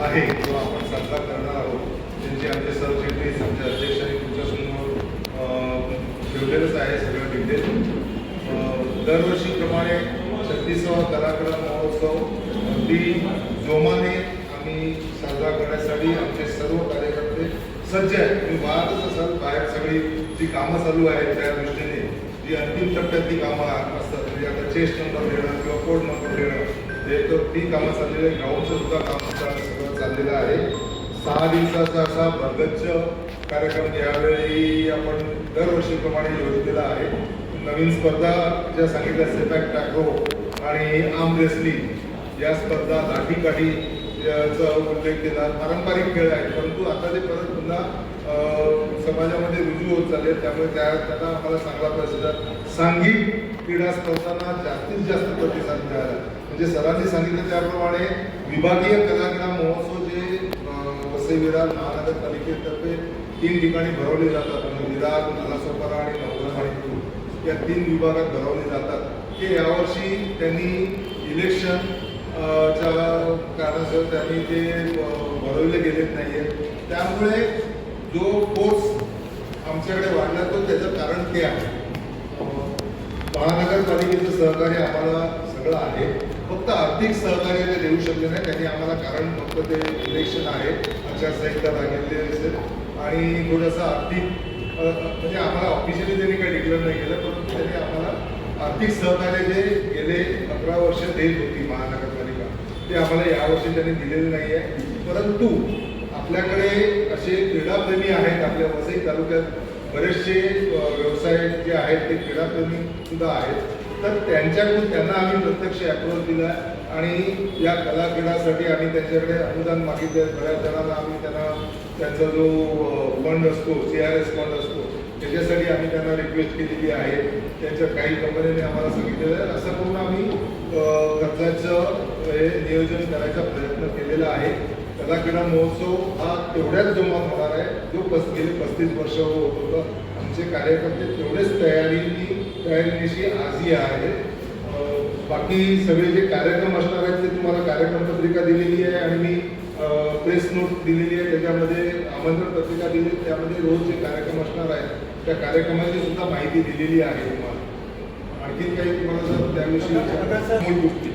आहे जो आपण साजरा करणार आहोत त्यांचे आमचे सरचिटणीस आमचे अध्यक्ष आणि तुमच्यासमोर ठेवलेलंच आहे सगळं डिटेल दरवर्षीप्रमाणे छत्तीसावा कलाकार महोत्सव अगदी जोमाने आम्ही साजरा करण्यासाठी आमचे सर्व कार्यकर्ते सज्ज आहेत. तुम्ही पाहतच असाल बाहेर सगळी जी कामं चालू आहेत त्या दृष्टीने जी अंतिम टप्प्यातली कामं असतात म्हणजे आता चेस्ट नंबर देणं किंवा कोड नंबर देणं म्हणजे हे ती कामं चाललेली आहे. ग्राउंडचं सुद्धा काम सगळं चाललेलं आहे. सहा दिवसाचा असा भरगच्छ कार्यक्रम यावेळी आपण दरवर्षीप्रमाणे योजलेला आहे. नवीन स्पर्धा ज्या सांगितल्या सेपॅक टॅक्रो आणि आम रेसलिंग या स्पर्धा लाठीकाठी याचा उल्लेख केला. पारंपरिक खेळ आहेत परंतु आता ते परत पुन्हा समाजामध्ये रुजू होत चालले आहेत. त्यामुळे त्या त्यांना आम्हाला चांगला प्रतिसाद सांघिक क्रीडा स्पर्धांना जास्तीत जास्त प्रतिसाद मिळाला. म्हणजे सरांनी सांगितलं त्याप्रमाणे विभागीय कलाक्रीडा महोत्सव जे अं, वसई विरार महानगरपालिकेतर्फे तीन ठिकाणी भरवले जातात. म्हणजे विरार नालासोपारा आणि नवग्राम आणि या तीन विभागात भरवले जातात. ते यावर्षी त्यांनी इलेक्शन च्या कारणासह त्यांनी ते भरवले गेलेत नाहीये त्यामुळे जो कोर्स आमच्याकडे वाढला तो त्याचं कारण ते आहे. महानगरपालिकेचं सहकार्य आम्हाला सगळं आहे. फक्त आर्थिक सहकार्य ते देऊ शकले नाही. त्यांनी आम्हाला कारण फक्त ते इलेक्शन आहे. आचारसंहिता लागलेली असेल आणि थोडंसं आर्थिक म्हणजे आम्हाला ऑफिशियली त्यांनी काही डिक्लेअर नाही केलं परंतु त्यांनी आम्हाला आर्थिक सहकार्य जे गेले अकरा वर्ष देत होती महानगरपालिका. ते आम्हाला यावर्षी त्यांनी दिलेलं नाही आहे परंतु आपल्याकडे असे क्रीडाप्रेमी आहेत आपल्या वसई तालुक्यात. बरेचसे व्यवसाय जे आहेत ते क्रीडाप्रेमी सुद्धा आहेत. तर त्यांच्याकडून त्यांना आम्ही प्रत्यक्ष अप्रोच दिला आणि या कला क्रीडासाठी आम्ही त्यांच्याकडे अनुदान मागितले. बऱ्याच जणांना आम्ही त्यांना त्यांचा जो फंड असतो सी आर एस फंड असतो त्याच्यासाठी आम्ही त्यांना रिक्वेस्ट केलेली आहे. त्यांच्या काही कंपन्यांनी आम्हाला सांगितलेलं आहे. असं करून आम्ही कर्जाचं हे नियोजन करायचा प्रयत्न केलेला आहे. कला क्रीडा महोत्सव हा तेवढ्याच जोमात होणार आहे. जो पस गेले पस्तीस वर्ष होत होतं आमचे कार्यकर्ते तेवढेच तयारीनी तयारीनिशी आजही आहे. बाकी सगळे जे कार्यक्रम असणार आहेत ते तुम्हाला कार्यक्रम पत्रिका दिलेली आहे आणि मी प्रेस नोट दिलेली आहे. त्याच्यामध्ये आमंत्रण पत्रिका दिली. त्यामध्ये रोज जे कार्यक्रम असणार आहेत त्या कार्यक्रमाची सुद्धा माहिती दिलेली आहे तुम्हाला. आणखी काही तुम्हाला जर त्याविषयी मूळ गोष्टी.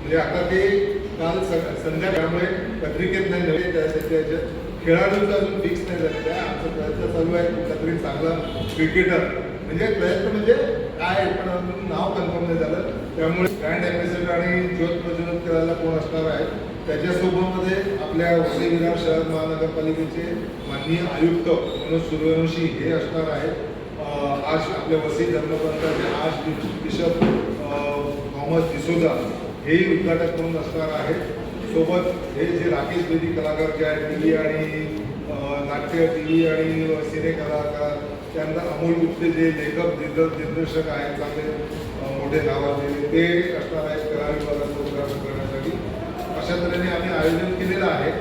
म्हणजे आता ते काल संध्याकाळमुळे पत्रिकेत नाही नव्हे त्याच्या खेळाडूंचा अजून फिक्स नाही झालेला आहे आमचा प्रयत्न चालू आहे. कुठला तरी चांगला क्रिकेटर म्हणजे प्रयत्न म्हणजे काय पण अजून नाव कन्फर्म नाही झालं. त्यामुळे ब्रँड अँबॅसेडर आणि ज्योत प्रज्वलन करायला कोण असणार आहे त्याच्यासोबतमध्ये आपल्या वसई विरार शहर महानगरपालिकेचे माननीय आयुक्त मनोज सूर्यवंशी हे असणार आहेत. आज आपल्या वसई धर्मपंथाचे आज बिशप थॉमस डिसोजा हेही उद्घाटक म्हणून असणार आहेत. सोबत हे जे राकेश बेदी कलाकार जे आहेत टी व्ही आणि नाट्य टी व्ही आणि सिने कलाकार त्यानंतर अमोल गुप्ते जे लेखक दिग्दर्शक दिग्दर्शक आहेत चांगले मोठे नावाचे ते असणार आहेत कला विभागाचं उद्घाटन करण्यासाठी. अशा तऱ्हेने आम्ही आयोजन केलेलं आहे.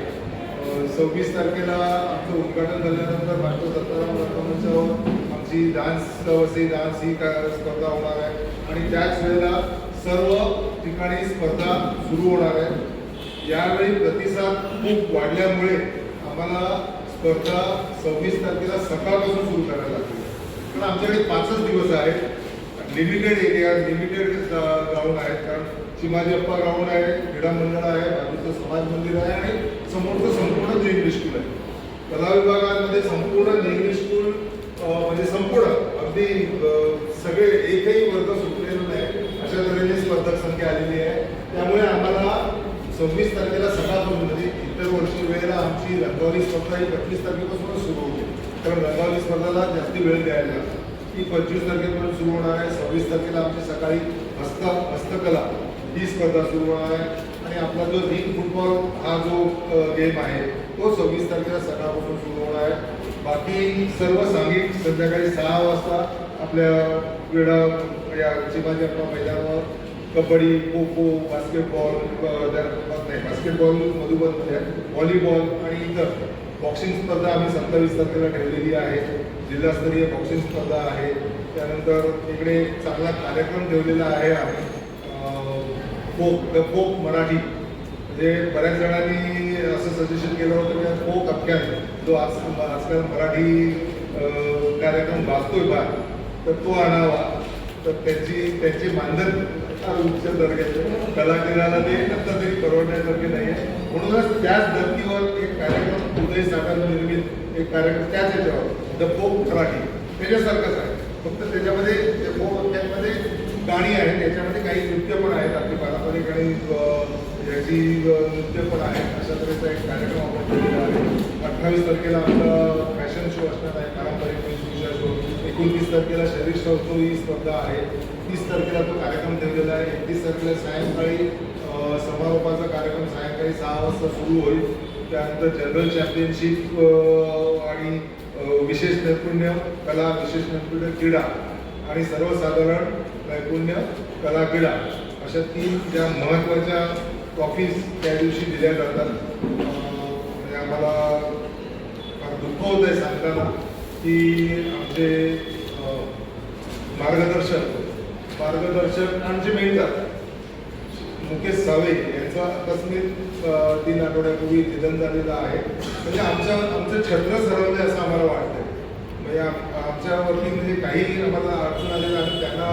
सव्वीस तारखेला आमचं उद्घाटन झाल्यानंतर राष्ट्र सत्ताराम मंचावर आमची डान्स वसई डान्स ही का स्पर्धा होणार आहे. आणि त्याच वेळेला सर्व ठिकाणी स्पर्धा सुरू होणार आहे. यावेळी प्रतिसाद खूप वाढल्यामुळे आम्हाला स्पर्धा सव्वीस तारखेला सकाळपासून सुरू करायला लागली. पण आमच्याकडे पाचच दिवस आहेत. लिमिटेड एरिया लिमिटेड ग्राउंड आहेत. कारण चिमाजी अप्पा ग्राउंड आहे क्रीडा मंडळ आहे बाजूचं समाज मंदिर आहे आणि समोरचं संपूर्ण इंग्लिश स्कूल आहे. कला विभागामध्ये संपूर्ण इंग्लिश स्कूल म्हणजे संपूर्ण अगदी सगळे एकही वर्ग सुटलेला नाही. अशा तऱ्हेने स्पर्धक संख्या आलेली आहे. सव्वीस तारखेला सकाळपासून म्हणजे इतर वर्षी वेळेला आमची रंगावली स्पर्धा ही पंचवीस तारखेपासूनच सुरू होते. कारण रंगावली स्पर्धाला जास्त वेळ द्यायला लागतो. ती पंचवीस तारखेपासून सुरू होणार आहे. सव्वीस तारखेला आमची सकाळी हस्त हस्तकला ही स्पर्धा सुरू होणार आहे. आणि आपला जो रिंग फुटबॉल हा जो गेम आहे तो सव्वीस तारखेला सकाळपासून सुरू होणार आहे. बाकी सर्व सांघिक संध्याकाळी सहा वाजता आपल्या क्रीडा या शिवाजी अप्पा मैदानावर कबड्डी खो खो बास्केटबॉल त्या- नाही. बास्केटबॉल मधुबन व्हॉलीबॉल आणि इतर. बॉक्सिंग स्पर्धा आम्ही सत्तावीस तारखेला ठेवलेली आहे. जिल्हास्तरीय बॉक्सिंग स्पर्धा आहे. त्यानंतर इकडे चांगला कार्यक्रम ठेवलेला आहे आम्ही. Folk the folk Marathi. म्हणजे बऱ्याच जणांनी असं सजेशन केलं होतं की फोक अख्यान जो आज आजकाल मराठी कार्यक्रम वाचतोय बा तर तो आणावा. तर त्याची त्याची मानधन उच्च दर्जाचे कलाकाराला ते आता तरी परवडण्यासारखे नाही आहे म्हणूनच त्याच धर्तीवर एक कार्यक्रम उदय साठवून निर्मित एक कार्यक्रम त्याच याच्यावर द फोक मराठी. त्याच्यासारखंच आहे. फक्त त्याच्यामध्ये ते फोक गाणी आहेत त्याच्यामध्ये काही नृत्य पण आहेत. आपली पारंपरिक आणि याची नृत्य पण आहेत. अशा तऱ्हेचा एक कार्यक्रम आपण केलेला आहे. अठ्ठावीस तारखेला आपला फॅशन शो असणार आहे पारंपरिक एकोणतीस तारखेला शरीर शौचो ही स्पर्धा आहे. तीस तारखेला तो कार्यक्रम ठेवलेला आहे. एकतीस तारखेला सायंकाळी समारोपाचा कार्यक्रम सायंकाळी सहा वाजता सुरू होईल. त्यानंतर जनरल चॅम्पियनशिप आणि विशेष नैपुण्य कला विशेष नैपुण्य क्रीडा आणि सर्वसाधारण नैपुण्य कला क्रीडा अशा तीन ज्या महत्त्वाच्या ट्रॉफीज त्या दिवशी दिल्या जातात. म्हणजे आम्हाला फार दुःख होत आहे सांगताना. की आमचे मार्गदर्शक मार्गदर्शक आमचे मिळतात मुकेश सावे यांचा अकस्मित तीन आठवड्यापूर्वी निधन झालेलं आहे. म्हणजे आमच्या आमचं छत्र सरवलं असं आम्हाला वाटतंय. म्हणजे आमच्यावरती म्हणजे काही आम्हाला अडचण आलेलं आणि त्यांना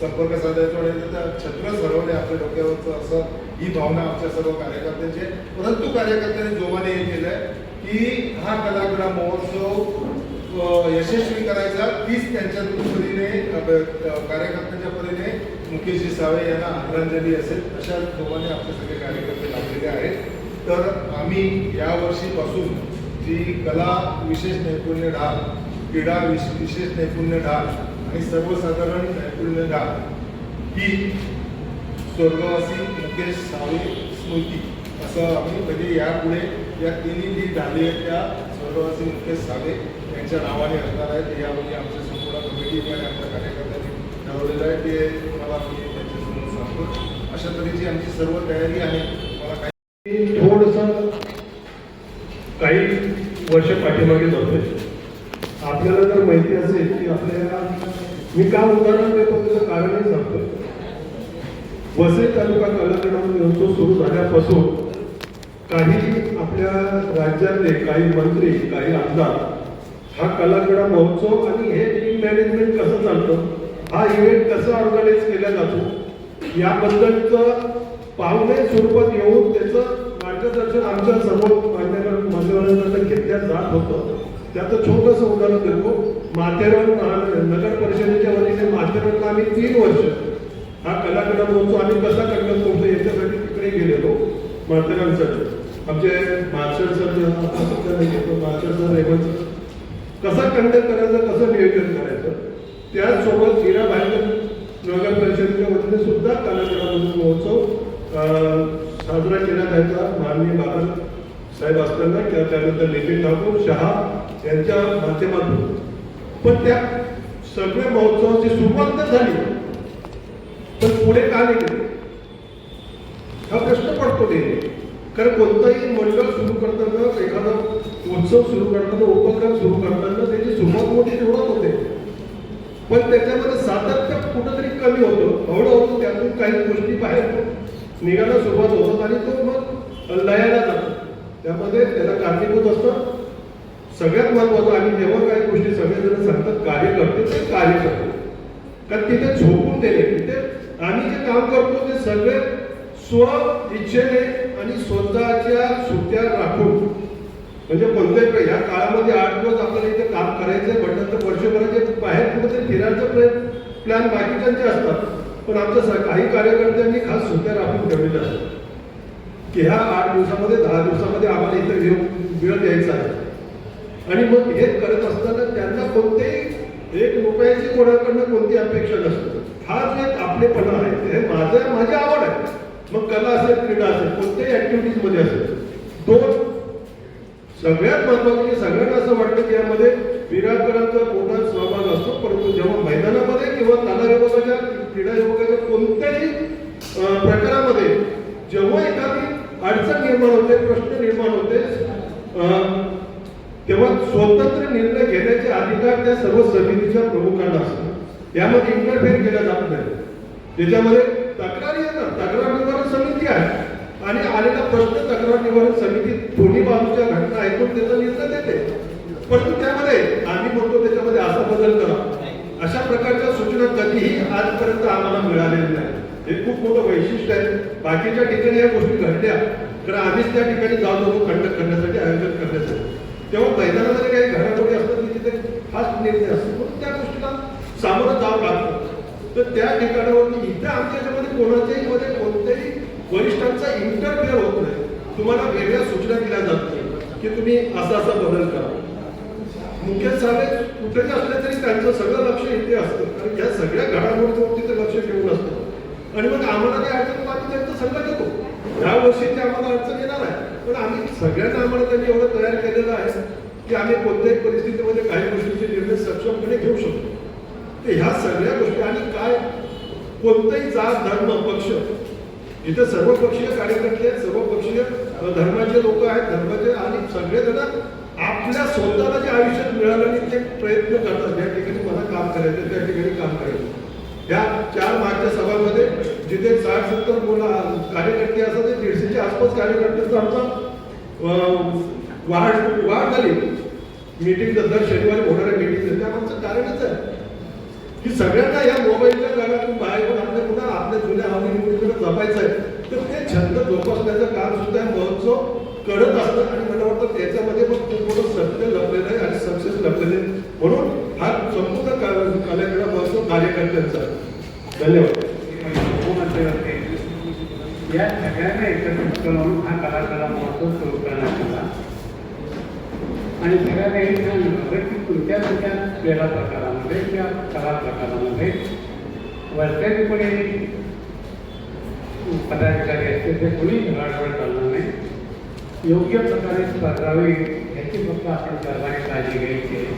संपर्क साधायचा वेळेला त्या छत्र सरवले आपल्या डोक्यावरचं असं ही भावना आमच्या सर्व कार्यकर्त्यांची आहे. परंतु कार्यकर्त्यांनी जोमाने हे केलं आहे की हा कलाक्रीडा महोत्सव यशस्वी करायचा. तीच त्यांच्या परीने कार्यकर्त्यांच्या परीने मुकेशजी सावे यांना आदरांजली असेल. अशा दोघांनी आपले सगळे कार्यकर्ते लाभलेले आहेत. तर आम्ही यावर्षीपासून जी कला विशेष नैपुण्य ढाल क्रीडा विश विशेष नैपुण्य ढाल आणि सर्वसाधारण नैपुण्य ढाल ही स्वर्गवासी मुकेश सावे स्मृती असं आम्ही म्हणजे यापुढे या तिन्ही जी ढाली आहेत त्या स्वर्गवासी मुकेश सावे त्यांच्या नावाने असणार आहेत ते यामध्ये आमच्या संपूर्ण कमिटी आणि आमच्या कार्यकर्त्यांनी ठरवलेलं आहे ते तुम्हाला मी त्यांच्यासमोर सांगतो. अशा तऱ्हेची आमची सर्व तयारी आहे. मला काही थोडस काही वर्ष पाठीमागे जातोय. आपल्याला जर माहिती असेल की आपल्याला मी का उदाहरण देतो त्याचं कारणही सांगतो वसई तालुका कलाकडून महोत्सव सुरू झाल्यापासून काही आपल्या राज्यातले काही मंत्री काही आमदार हा कलाकडा महोत्सव आणि हे टीम मॅनेजमेंट कसं चालतं? हा इव्हेंट कसा ऑर्गनाईज केला जातो? याबद्दलचं पाहुणे स्वरूपात येऊन त्याचं मार्गदर्शन आमच्यासमोर मान्यवर मान्यवरांकडून घेतल्या जात होतं. त्याचं छोटंसं उदाहरण देतो. माथेरान नगर परिषदेच्या वतीने माथेरानला आम्ही तीन वर्ष हा कलाकडा महोत्सव आम्ही कसा कंडक्ट करतो याच्यासाठी तिकडे गेलेलो माथेरानसाठी. आमचे मास्टर सर आता सध्या नाही मास्टर सर कसा कंडक्ट करायचा कसं नियोजन करायचं त्याचसोबत हिरा भांडण नगर परिषदेच्या वतीने सुद्धा कलाकडा महोत्सव साजरा केला जायचा. माननीय बाबा साहेब असताना किंवा त्यानंतर नितीन ठाकूर शहा यांच्या माध्यमातून. पण त्या सगळ्या महोत्सवाची सुरुवात तर झाली. पण पुढे का नाही गेले? हा प्रश्न पडतो ते कारण कोणताही मंडळ सुरू करताना एखादा उत्सव सुरू करताना उपक्रम सुरू करताना त्याची सुरुवात मोठी सुरुवात होते. पण त्याच्यामध्ये सातत्य कुठंतरी कमी होतं. हळू होतं त्यातून काही गोष्टी बाहेर निघायला सुरुवात होतात आणि तो मग लयाला जातो. त्यामध्ये त्याला कारणीभूत असतं. सगळ्यात महत्वाचं आणि जेव्हा काही गोष्टी सगळेजण सांगतात कार्य करते ते कार्य करते. कारण तिथे झोपून देणे तिथे आम्ही जे काम करतो ते सगळे स्व इच्छेने आणि स्वतःच्या सुट्ट्या राखून म्हणजे कोणत्याही वेळी या काळामध्ये आठ दिवस आपल्याला इथे काम करायचं म्हटलं तर वर्षभराचे बाहेर कुठेतरी फिरायचं प्रयत्न प्लॅन बाकीच्यांचे असतात. पण आमच्या काही कार्यकर्त्यांनी खास सुट्ट्या राखून ठेवलेल्या असतात. की ह्या आठ दिवसामध्ये दहा दिवसामध्ये आम्हाला इथे वेळ वेळ द्यायचा आहे. आणि मग हे करत असताना त्यांना कोणतेही एक रुपयाची कोणाकडनं कोणती अपेक्षा नसते. हाच एक आपलेपणा आहे. हे माझं माझी आवड आहे. मग कला असेल क्रीडा असेल कोणत्याही ॲक्टिव्हिटीजमध्ये असेल. दोन सगळ्यात महत्वाचं की सगळ्यांना असं वाटतं की यामध्ये विराटकरांचा मोठा सहभाग असतो परंतु जेव्हा मैदानामध्ये किंवा कला विभागाच्या क्रीडा युवकाच्या कोणत्याही प्रकारामध्ये जेव्हा एखादी अडचण निर्माण होते प्रश्न निर्माण होते अं, तेव्हा स्वतंत्र निर्णय घेण्याचे अधिकार त्या सर्व समितीच्या प्रमुखांना असतात. यामध्ये इंटरफेअर केला जात नाही. त्याच्यामध्ये तक्रारी येतात. तक्रार आणि आलेला प्रश्न तक्रार निवारण समितीत दोन्ही बाजूच्या घटना ऐकून त्याचा निर्णय देते. परंतु त्यामध्ये आम्ही म्हणतो त्याच्यामध्ये असा बदल करा. अशा प्रकारच्या सूचना कधीही आजपर्यंत आम्हाला मिळालेल्या नाही. हे खूप मोठं वैशिष्ट्य आहे. बाकीच्या ठिकाणी या गोष्टी घडल्या तर आम्हीच त्या ठिकाणी जाऊ होतो खंडक करण्यासाठी आयोजन करण्यासाठी. तेव्हा मैदानामध्ये काही घडामोडी असतात की तिथे फास्ट निर्णय असतो. म्हणून त्या गोष्टीला सामोरं जावं लागतं. तर त्या ठिकाणावरती इथे आमच्या याच्यामध्ये कोणाच्याही मध्ये कोणत्याही वरिष्ठांचा इंटरफेअर होत नाही. तुम्हाला वेगळ्या सूचना दिल्या जातात की तुम्ही असा असा बदल करा. मुख्य साहेब कुठेही असले तरी त्यांचं सगळं लक्ष इथे असतं. कारण या सगळ्या घडामोडीवरती तिथे लक्ष ठेवून असतं. आणि मग आम्हाला काही अडचण तर आम्ही त्यांचा सल्ला घेतो ह्या ते आम्हाला अडचण येणार आहे. पण आम्ही सगळ्यांना आम्हाला त्यांनी एवढं तयार केलेलं आहे की आम्ही कोणत्याही परिस्थितीमध्ये काही गोष्टींचे निर्णय सक्षमपणे घेऊ शकतो. तर ह्या सगळ्या गोष्टी आणि काय कोणताही जात धर्म पक्ष इथं सर्वपक्षीय कार्यकर्ते आहेत सर्वपक्षीय धर्माचे लोक आहेत धर्माचे आणि सगळेजण आपल्या स्वतःला जे आयुष्यात मिळालं नाही ते प्रयत्न करतात. ज्या ठिकाणी मला काम करायचं त्या ठिकाणी काम करायचं. या चार मागच्या सभामध्ये जिथे साठ सत्तर मुलं कार्यकर्ते असतात ते दीडशेच्या आसपास कार्यकर्त्यांचा आमचा वाढ वाढ झाली मीटिंग दर शनिवारी होणाऱ्या मीटिंग त्या आमचं कारणच आहे. की सगळ्यांना या मोबाईलच्या जगातून बाहेर येऊन आपल्या कुठं आपल्या जुन्या आवडीकडे जपायचं आहे तर ते छंद जोपासण्याचं काम सुद्धा हे महोत्सव करत असतं आणि मला वाटतं त्याच्यामध्ये पण खूप मोठं सत्य लपलेलं आहे आणि सक्सेस लपलेलं आहे. म्हणून हा संपूर्ण का- कलाक्रीडा महोत्सव कार्यकर्त्यांचा. धन्यवाद. या सगळ्यांना एकत्रित करून हा कलाकारा महोत्सव सुरू करण्यात आला. आणि सगळ्यांना हे सांगितलं की? तुमच्या तुमच्या वेळा प्रकारामध्ये किंवा कला प्रकारामध्ये वरच्याने पदाधिकारी असतील ते कोणी घराडवड चालणार नाही योग्य प्रकारे स्पर्धावे याची फक्त आपण सर्वांनी काळजी घ्यायची आहे.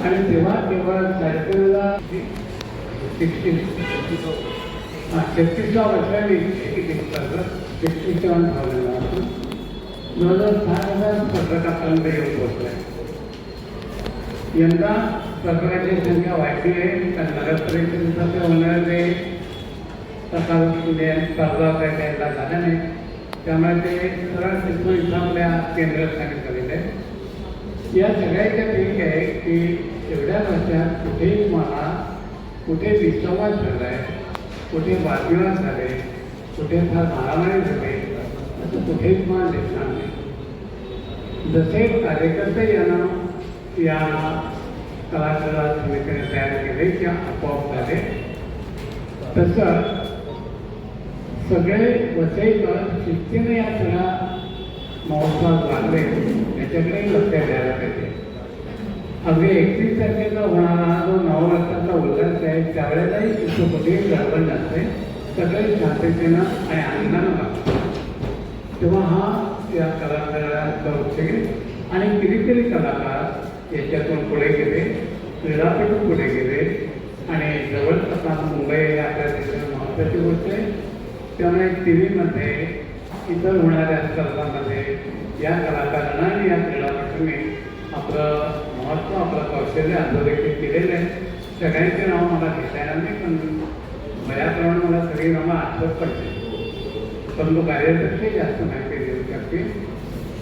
आणि तेव्हा केवळ कार्यक्रमाला सिक्स्टी छत्तीसच्या वर्षाने स्पर्धा सिक्स्टी सेवन थाउजंड जवळजवळ सात हजार स्पर्धकापर्यंत येऊन पोहोचलाय यंदा स्पर्धकांची संख्या वाढली आहे कारण नगर परिषदेसाठी होणारे प्रकार म्हणजे स्पर्धा काही त्यांना झाल्या नाही त्यामुळे ते सरळ तिथून इथं आपल्या केंद्रस्थानी झालेले आहे या सगळ्याच्या ठीक आहे की एवढ्या वर्षात कुठेही मला कुठे विसंवाद झाला आहे कुठे वादविवाद झाले कुठे फार मारामारी झाले असं कुठेच मला दिसणार नाही. जसे कार्यकर्ते यांना या स्थलांतरात समितीने तयार केले किंवा आपोआप झाले. तसं सगळे वसईकर शिक्षण या सगळ्या महोत्सवात लागले. याच्याकडेही लक्ष द्यायला पाहिजे. अगदी एकतीस तारखेला होणारा जो नवरात्राचा उल्हास आहे त्यावेळेलाही इथं गडबड नसते सगळे शांततेनं आणि आनंदानं वागतात. तेव्हा हा या कलाकाराचा उत्सव आणि कितीतरी कलाकार याच्यातून पुढे गेले क्रीडापटू पुढे गेले आणि जवळ आता मुंबई हे आपल्या देशात महत्त्वाची गोष्ट आहे. त्यामुळे टी व्हीमध्ये इतर होणाऱ्या स्पर्धामध्ये या कलाकारांना आणि या क्रीडापटूंनी आपलं महत्त्व आपलं कौशल्य अधोरेखित केलेलं आहे. सगळ्यांचे नाव मला घेता येणार नाही पण बऱ्याप्रमाणे मला सगळी नावं आठवत पडते पण तो कार्यदर्शी जास्त माहिती देऊ शकते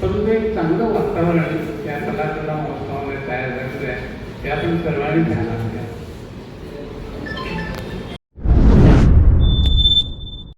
परंतु एक चांगलं वातावरण या कलाकला महोत्सवामध्ये तयार झालेलं आहे. ते आपण सर्वांनी ध्यानात